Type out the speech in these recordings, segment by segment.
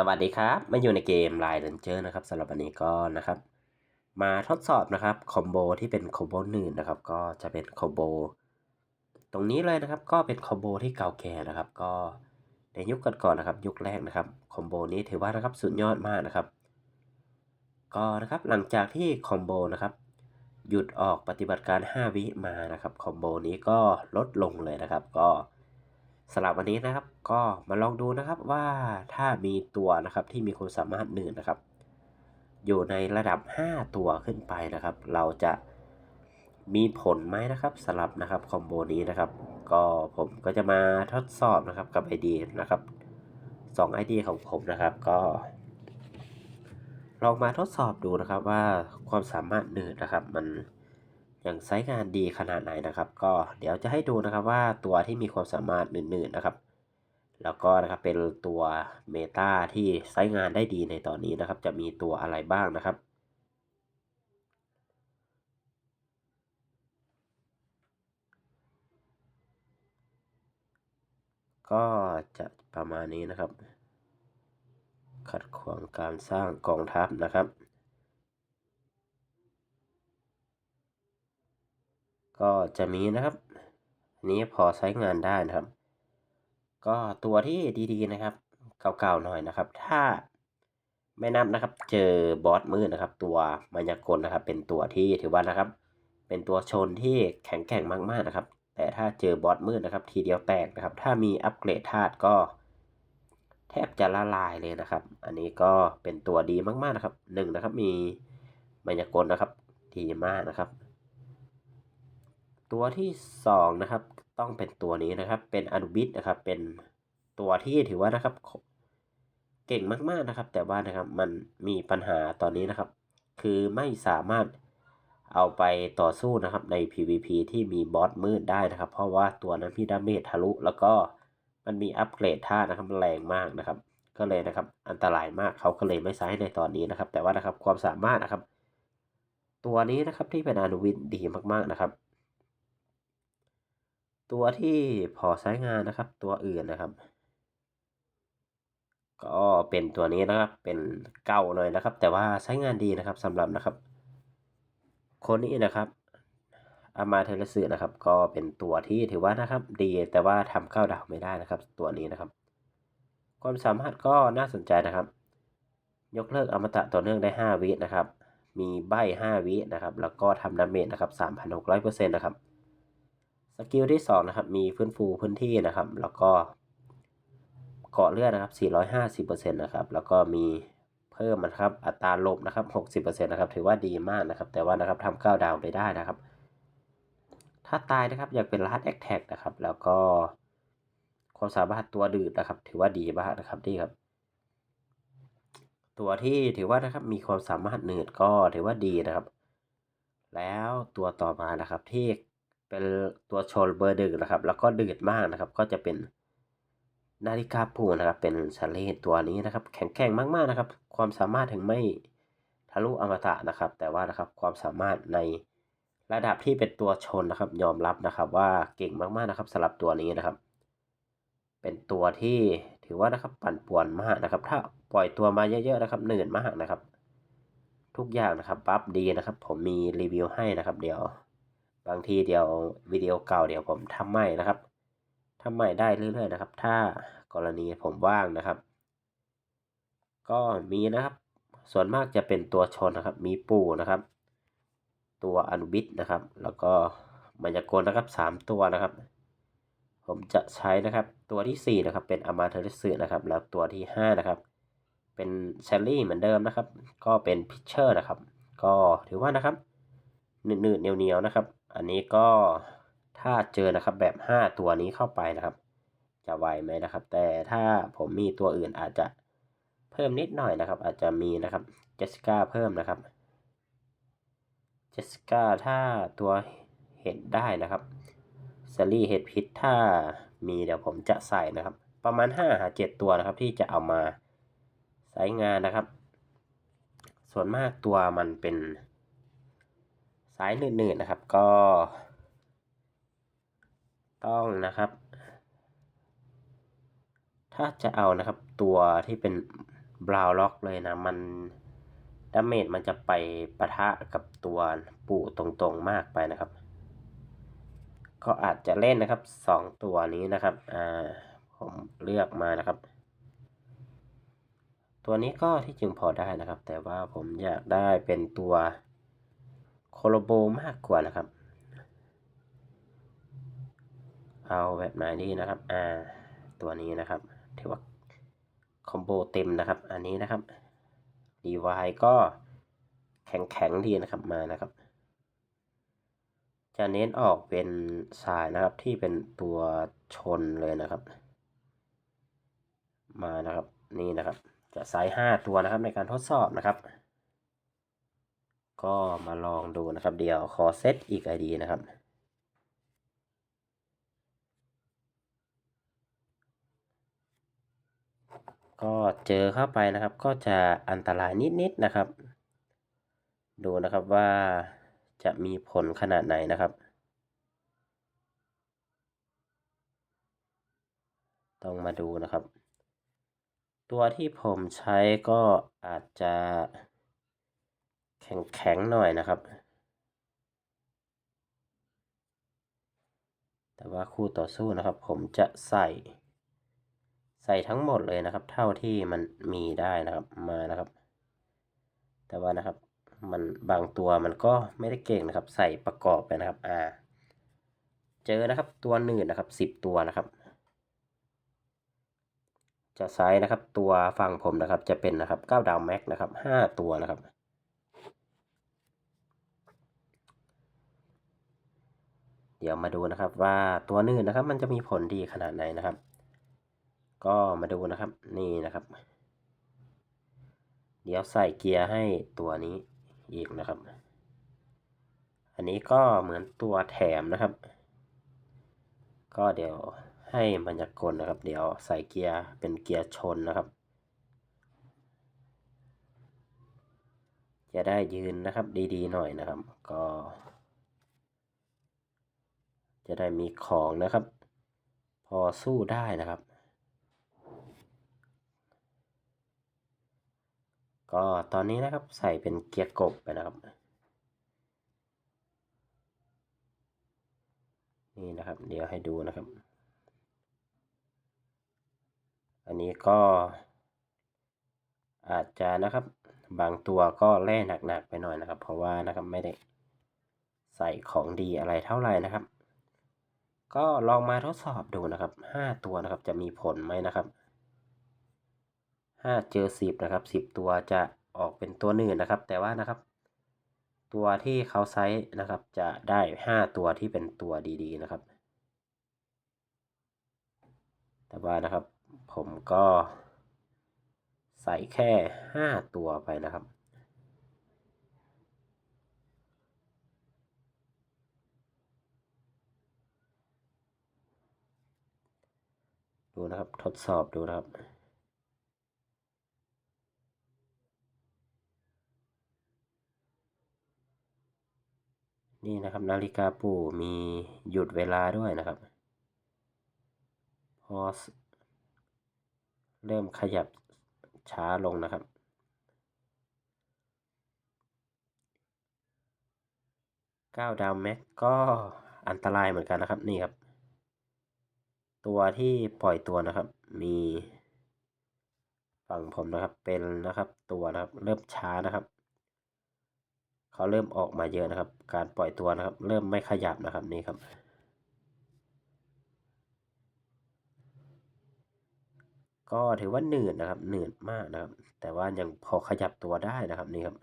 สวัสดีครับมาอยู่ในเกม Line Ranger นะครับสำหรับวันนี้ก็นะครับ มาทดสอบนะครับคอมโบที่เป็นคอมโบหนึ่งนะครับ ก็จะเป็นคอมโบตรงนี้เลยนะครับ ก็เป็นคอมโบที่เก่าแก่นะครับ ก็ในยุคก่อนๆนะครับ ยุคแรกนะครับคอมโบนี้ถือว่านะครับสุดยอดมากนะครับ ก็นะครับหลังจากที่คอมโบนะครับ หยุดออกปฏิบัติการ 5 วิมานะครับคอมโบนี้ก็ลดลงเลยนะครับ ก็ สำหรับวันนี้นะครับ ก็มาลองดูนะครับว่าถ้ามีตัวนะครับที่มีความสามารถหนึ่งนะครับ อยู่ในระดับ 5 ตัวขึ้นไปนะครับ เราจะมีผลไหมนะครับสำหรับนะครับคอมโบนี้นะครับ ก็ผมก็จะมาทดสอบนะครับกับ ID นะครับ2 ID ของผมนะครับก็ลองมาทดสอบดูนะครับว่าความสามารถหนึ่งนะครับมัน อยังใช้งานดีขนาดไหนนะครับ ก็เดี๋ยวจะให้ดูนะครับว่าตัวที่มีความสามารถหนึ่งๆนะครับ แล้วก็นะครับเป็นตัวเมตาที่ใช้งานได้ดีในตอนนี้นะครับ จะมีตัวอะไรบ้างนะครับก็จะประมาณนี้นะครับ ขัดขวางการสร้างกองทัพนะครับ ก็จะมีนะครับอันนี้พอใช้งานได้นะครับ ก็ตัวที่ดีๆนะครับ เก่าๆหน่อยนะครับ ถ้าไม่นับนะครับ เจอบอสมืดนะครับ ตัวมายากลนะครับ เป็นตัวที่ถือว่านะครับ เป็นตัวชนที่แข็งแกร่งมากๆนะครับ แต่ถ้าเจอบอสมืดนะครับ ทีเดียวแตกนะครับ ถ้ามีอัปเกรดธาตุก็ แทบจะละลายเลยนะครับ อันนี้ก็เป็นตัวดีมากๆนะครับหนึ่งนะครับ มีมายากลนะครับ ดีมากนะครับ ตัวที่สองนะครับต้องเป็นตัวนี้นะครับ เป็นอนุบิสนะครับ เป็นตัวที่ถือว่านะครับ เก่งมากๆนะครับ แต่ว่านะครับมันมีปัญหาตอนนี้นะครับ คือไม่สามารถเอาไปต่อสู้นะครับใน PVP ที่มีบอสมืดได้นะครับ เพราะว่าตัวนั้นพี่ดาเมจทะลุ แล้วก็มันมีอัปเกรดท่านะครับแรงมากนะครับ ก็เลยนะครับ อันตรายมากเขาก็เลยไม่ใช้ในตอนนี้นะครับ แต่ว่านะครับความสามารถนะครับ ตัวนี้นะครับที่เป็นอนุวินดีมากๆนะครับ ตัวที่พอใช้งานนะครับ ตัวอื่นนะครับ ก็เป็นตัวนี้นะครับ เป็นเก่าหน่อยนะครับ แต่ว่าใช้งานดีนะครับสำหรับนะครับคนนี้นะครับอามาเทเลสึนะครับ ก็เป็นตัวที่ถือว่านะครับ ดีแต่ว่าทำเข้าดาวไม่ได้นะครับ ตัวนี้นะครับ ความสามารถก็น่าสนใจนะครับ ยกเลิกอมตะต่อเนื่องได้ 5 วินะครับ มีใบ5วินะครับ แล้วก็ทำดาเมจนะครับ3,600%นะครับ สกิลที่2นะครับมีฟื้นฟูพื้นที่นะครับ แล้วก็เกาะเลือดนะครับ 450%นะครับแล้วก็มีเพิ่มนะครับอัตราลบนะครับ 60%นะครับถือว่าดีมากนะครับ แต่ว่านะครับทำก้าวดาวไปได้นะครับ ถ้าตายนะครับอยากเป็นลัดแอคแท็กนะครับ แล้วก็ความสามารถตัวดืดนะครับ ถือว่าดีมากนะครับนี่ครับ ตัวที่ถือว่านะครับมีความสามารถหนืดก็ถือว่าดีนะครับ แล้วตัวต่อมานะครับที่ เป็นตัวโชลเบอร์ดึกนะครับ แล้วก็ดืดมากนะครับ ก็จะเป็นนาฬิกาปูนะครับ เป็นชาเลนตัวนี้นะครับ แข็งแกร่งมากๆนะครับ ความสามารถถึงไม่ทะลุอมตะนะครับ แต่ว่านะครับความสามารถในระดับที่เป็นตัวชนนะครับ ยอมรับนะครับว่าเก่งมากๆนะครับสำหรับตัวนี้นะครับ เป็นตัวที่ถือว่านะครับปั่นป่วนมากนะครับ ถ้าปล่อยตัวมาเยอะๆนะครับเหนื่อยมากนะครับ ทุกอย่างนะครับปั๊บดีนะครับ ผมมีรีวิวให้นะครับ เดี๋ยว บางทีเดี๋ยววิดีโอเก่าเดี๋ยวผมทำใหม่นะครับทำใหม่ได้เรื่อยๆนะครับ ถ้ากรณีผมว่างนะครับ ก็มีนะครับ ส่วนมากจะเป็นตัวชนนะครับ มีปูนะครับ ตัวอนุบิตนะครับ แล้วก็มายากลนะครับสามตัวนะครับ ผมจะใช้นะครับตัวที่สี่นะครับ เป็นอามาเทอริสึนะครับ แล้วตัวที่ห้านะครับ เป็นเชลลี่เหมือนเดิมนะครับ ก็เป็นพิชเชอร์นะครับ ก็ถือว่านะครับหนืดๆเหนียวๆนะครับ อันนี้ก็ถ้าเจอนะครับแบบ 5 ตัวนี้เข้าไปนะครับ จะไวไหมนะครับ แต่ถ้าผมมีตัวอื่นอาจจะเพิ่มนิดหน่อยนะครับ อาจจะมีนะครับเจสกาเพิ่มนะครับเจสกาถ้าตัวเห็ดได้นะครับซารี่เห็ดพิษถ้ามีเดี๋ยวผมจะใส่นะครับ ประมาณ5หา7ตัวนะครับ ที่จะเอามาใช้งานนะครับ ส่วนมากตัวมันเป็น สายหนืดๆนะครับ ก็ ต้องนะครับ ถ้าจะเอานะครับ ตัวที่เป็นบราวล็อกเลยนะ มันดาเมจมันจะไปปะทะกับตัวปู่ตรงๆมากไปนะครับ ก็อาจจะเล่นนะครับสองตัวนี้นะครับอ่าผมเลือกมานะครับ ตัวนี้ก็ที่จริงพอได้นะครับ แต่ว่าผมอยากได้เป็นตัว โคโลโบมากกว่านะครับ เอาแบบไหนดีนะครับอ่าตัวนี้นะครับถือว่าคอมโบเต็มนะครับ อันนี้นะครับดีวายก็แข็งแข็งดีนะครับมานะครับ จะเน้นออกเป็นสายนะครับที่เป็นตัวชนเลยนะครับ มานะครับนี่นะครับ จะส์ห้าตัวนะครับในการทดสอบนะครับ ก็มาลองดูนะครับ เดี๋ยวขอเซตอีกไอดีนะครับ ก็เจอเข้าไปนะครับ ก็จะอันตรายนิดๆนะครับ ดูนะครับว่าจะมีผลขนาดไหนนะครับ ต้องมาดูนะครับ ตัวที่ผมใช้ก็อาจจะ แข็งๆหน่อยนะครับ แต่ว่าคู่ต่อสู้นะครับ ผมจะใส่ ใส่ทั้งหมดเลยนะครับ เท่าที่มันมีได้นะครับมานะครับ แต่ว่านะครับมันบางตัวมันก็ไม่ได้เก่งนะครับ ใส่ประกอบไปนะครับอ่าเจอนะครับตัวหนึ่งนะครับสิบตัวนะครับ จะไซส์นะครับตัวฝั่งผมนะครับจะเป็นนะครับเก้าดาวแม็กนะครับห้าตัวนะครับ เดี๋ยวมาดูนะครับว่าตัวนื่นนะครับ มันจะมีผลดีขนาดไหนนะครับ ก็มาดูนะครับนี่นะครับ เดี๋ยวใส่เกียร์ให้ตัวนี้อีกนะครับ อันนี้ก็เหมือนตัวแถมนะครับ ก็เดี๋ยวให้บรรยากลนะครับ เดี๋ยวใส่เกียร์เป็นเกียร์ชนนะครับ จะได้ยืนนะครับดีๆหน่อยนะครับ ก็ จะได้มีของนะครับ พอสู้ได้นะครับ ก็ตอนนี้นะครับใส่เป็นเกียร์กบไปนะครับ นี่นะครับ เดี๋ยวให้ดูนะครับ อันนี้ก็อาจจะนะครับบางตัวก็แล่หนักๆไปหน่อยนะครับ เพราะว่านะครับไม่ได้ใส่ของดีอะไรเท่าไหร่นะครับ ก็ลองมาทดสอบดูนะครับห้าตัวนะครับจะมีผลไหมนะครับห้าเจอสิบนะครับสิบตัวจะออกเป็นตัวหนึ่งนะครับ แต่ว่านะครับ ตัวที่เขาไซส์นะครับจะได้ห้าตัวที่เป็นตัวดีๆนะครับ แต่ว่านะครับผมก็ใส่แค่ห้าตัวไปนะครับ ดูนะครับทดสอบดูนะครับนี่นะครับนาฬิกาปู่มีหยุดเวลาด้วยนะครับพอเริ่มขยับช้าลงนะครับ ก้าวดาวแม็กก็อันตรายเหมือนกันนะครับนี่ครับ ตัวที่ปล่อยตัวนะครับ มีฝั่งผมนะครับเป็นนะครับตัวนะครับ เริ่มช้านะครับเขาเริ่มออกมาเยอะนะครับ การปล่อยตัวนะครับ เริ่มไม่ขยับนะครับนี่ครับ ก็ถือว่าหนืดนะครับหนืดมากนะครับ แต่ว่ายังพอขยับตัวได้นะครับนี่ครับ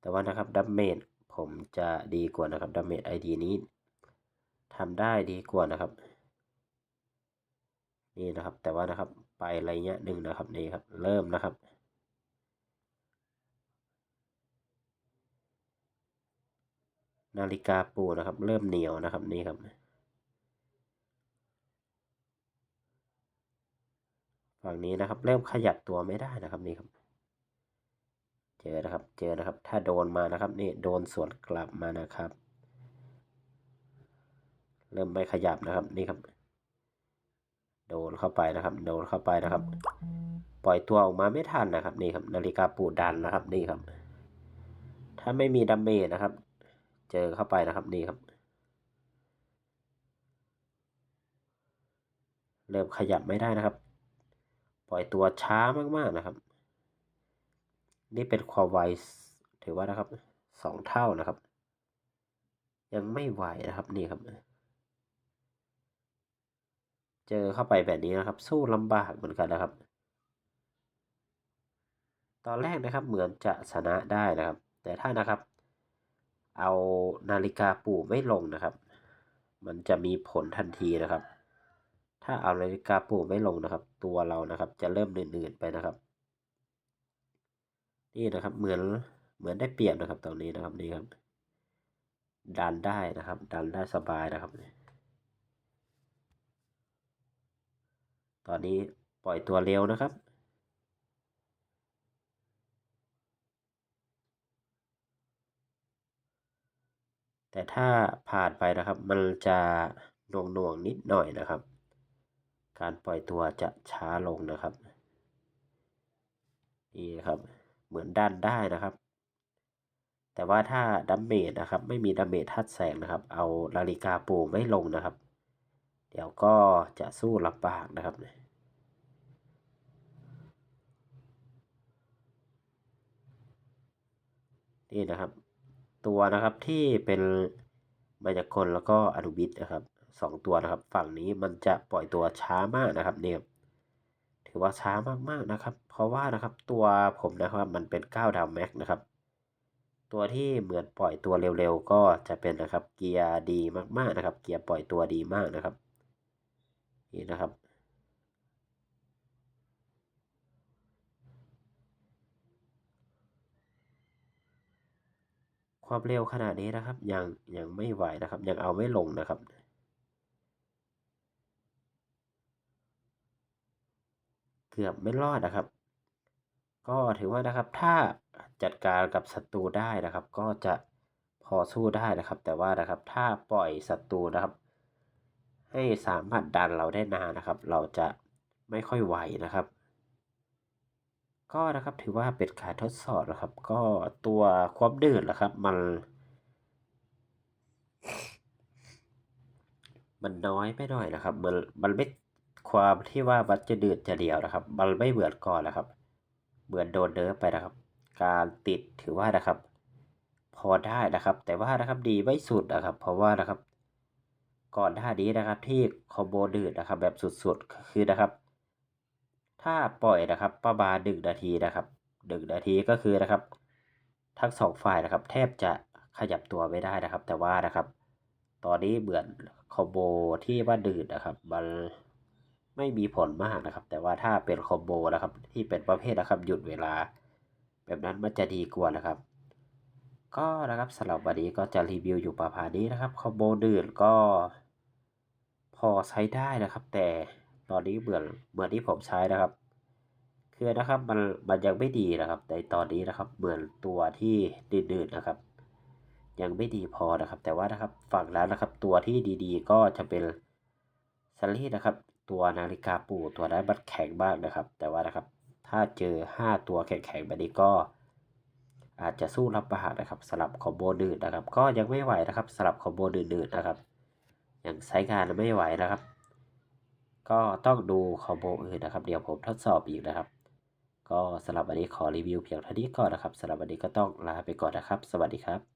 แต่ว่านะครับดัมเมจ ผมจะดีกว่านะครับดัมเมจไอดีนี้ทำได้ดีกว่านะครับ นี่นะครับแต่ว่านะครับไปอะไรเงี้ยหนึ่งนะครับนี่ครับ เริ่มนะครับนาฬิกาปูนะครับ เริ่มเหนียวนะครับนี่ครับฝั่งนี้นะครับ เริ่มขยับตัวไม่ได้นะครับนี่ครับ จอนะครับ เจอนะครับ ถ้าโดนมานะครับ นี่โดนสวนกลับมานะครับ เริ่มไม่ขยับนะครับ นี่ครับ โดนเข้าไปนะครับ โดนเข้าไปนะครับ ปล่อยตัวออกมาไม่ทันนะครับ นี่ครับ นาฬิกาปูดันนะครับ นี่ครับ ถ้าไม่มีดาเมจนะครับ เจอเข้าไปนะครับ นี่ครับ เริ่มขยับไม่ได้นะครับ ปล่อยตัวช้ามากๆนะครับ นี่เป็นความไวถือว่านะครับสองเท่านะครับ ยังไม่ไหวนะครับนี่ครับ เจอเข้าไปแบบนี้นะครับ สู้ลำบากเหมือนกันนะครับ ตอนแรกนะครับเหมือนจะชนะได้นะครับ แต่ถ้านะครับ เอานาฬิกาปู่ไม่ลงนะครับ มันจะมีผลทันทีนะครับ ถ้าเอานาฬิกาปู่ไม่ลงนะครับ ตัวเรานะครับ จะเริ่มหนืดๆไปนะครับ นี่นะครับเหมือนเหมือนได้เปรียบนะครับตรงนี้นะครับนี่ครับดันได้นะครับ ดันได้สบายนะครับ ตอนนี้ปล่อยตัวเร็วนะครับ แต่ถ้าผ่านไปนะครับ มันจะหน่วงหน่วงนิดหน่อยนะครับ การปล่อยตัวจะช้าลงนะครับ นี่ครับ เหมือนดันได้นะครับ แต่ว่าถ้าดัมเมจนะครับ ไม่มีดัมเมจทัดแสงนะครับ เอานาฬิกาโปูไม่ลงนะครับ เดี๋ยวก็จะสู้ลำบากนะครับนี่นะครับ ตัวนะครับที่เป็นมายากลแล้วก็อนุบิตนะครับสองตัวนะครับ ฝั่งนี้มันจะปล่อยตัวช้ามากนะครับเนี่ย ถือว่าช้ามากๆนะครับ เพราะว่านะครับตัวผมนะครับมันเป็น9ดาวแม็กนะครับ ตัวที่เหมือนปล่อยตัวเร็วๆก็จะเป็นนะครับเกียร์ดีมากๆนะครับ เกียร์ปล่อยตัวดีมากนะครับ นี่นะครับความเร็วขนาดนี้นะครับยังยังไม่ไหวนะครับ ยังเอาไม่ลงนะครับ เกือบไม่รอดนะครับ ก็ถือว่านะครับถ้าจัดการกับศัตรูได้นะครับ ก็จะพอสู้ได้นะครับ แต่ว่านะครับถ้าปล่อยศัตรูนะครับ ให้สามารถดันเราได้นานนะครับ เราจะไม่ค่อยไหวนะครับ ก็นะครับถือว่าเป็นการทดสอบนะครับ ก็ตัวความดืดนะครับ มัน มันน้อยไปหน่อยนะครับ มันมันไม่ ความที่ว่ามันจะดืดจะเดียวนะครับ มันไม่เหมือนก่อนนะครับ เหมือนโดนเนิร์ฟไปนะครับ การติดถือว่านะครับ พอได้นะครับ แต่ว่านะครับดีไม่สุดนะครับ เพราะว่านะครับ ก่อนหน้านี้นะครับที่คอมโบดืดนะครับ แบบสุดๆคือนะครับ ถ้าปล่อยนะครับ ประมาณหนึ่งนาทีนะครับหนึ่งนาทีก็คือนะครับ ทั้งสองฝ่ายนะครับ แทบจะขยับตัวไม่ได้นะครับ แต่ว่านะครับ ตอนนี้เหมือนคอมโบที่ว่าดืดนะครับมัน ไม่มีผลมากนะครับ แต่ว่าถ้าเป็นคอมโบนะครับ ที่เป็นประเภทนะครับ หยุดเวลา แบบนั้นมันจะดีกว่านะครับ ก็นะครับสำหรับวันนี้ก็จะรีวิวอยู่ประมาณนี้นะครับคอมโบดืดก็พอใช้ได้นะครับ แต่ตอนนี้เหมือนเหมือนที่ผมใช้นะครับ คือนะครับมันมันยังไม่ดีนะครับ ในตอนนี้นะครับเหมือนตัวที่ดืดๆนะครับ ยังไม่ดีพอนะครับ แต่ว่านะครับฝั่งแล้วนะครับ ตัวที่ดีๆ ก็จะเป็นซัลลี่นะครับ ตัวนาฬิกาปู่ตัวนั้นมันแข็งมากนะครับ แต่ว่านะครับ ถ้าเจอ 5 ตัวแข็งๆแบบนี้ก็ อาจจะสู้ลำบากนะครับสลับคอมโบดืดนะครับ ก็ยังไม่ไหวนะครับสลับคอมโบดืดๆนะครับยังใช้งานไม่ไหวนะครับ ก็ต้องดูคอมโบอื่นนะครับ เดี๋ยวผมทดสอบอีกนะครับ ก็สำหรับวันนี้ขอรีวิวเพียงเท่านี้ก่อนนะครับสำหรับวันนี้ก็ต้องลาไปก่อนนะครับ สวัสดีครับ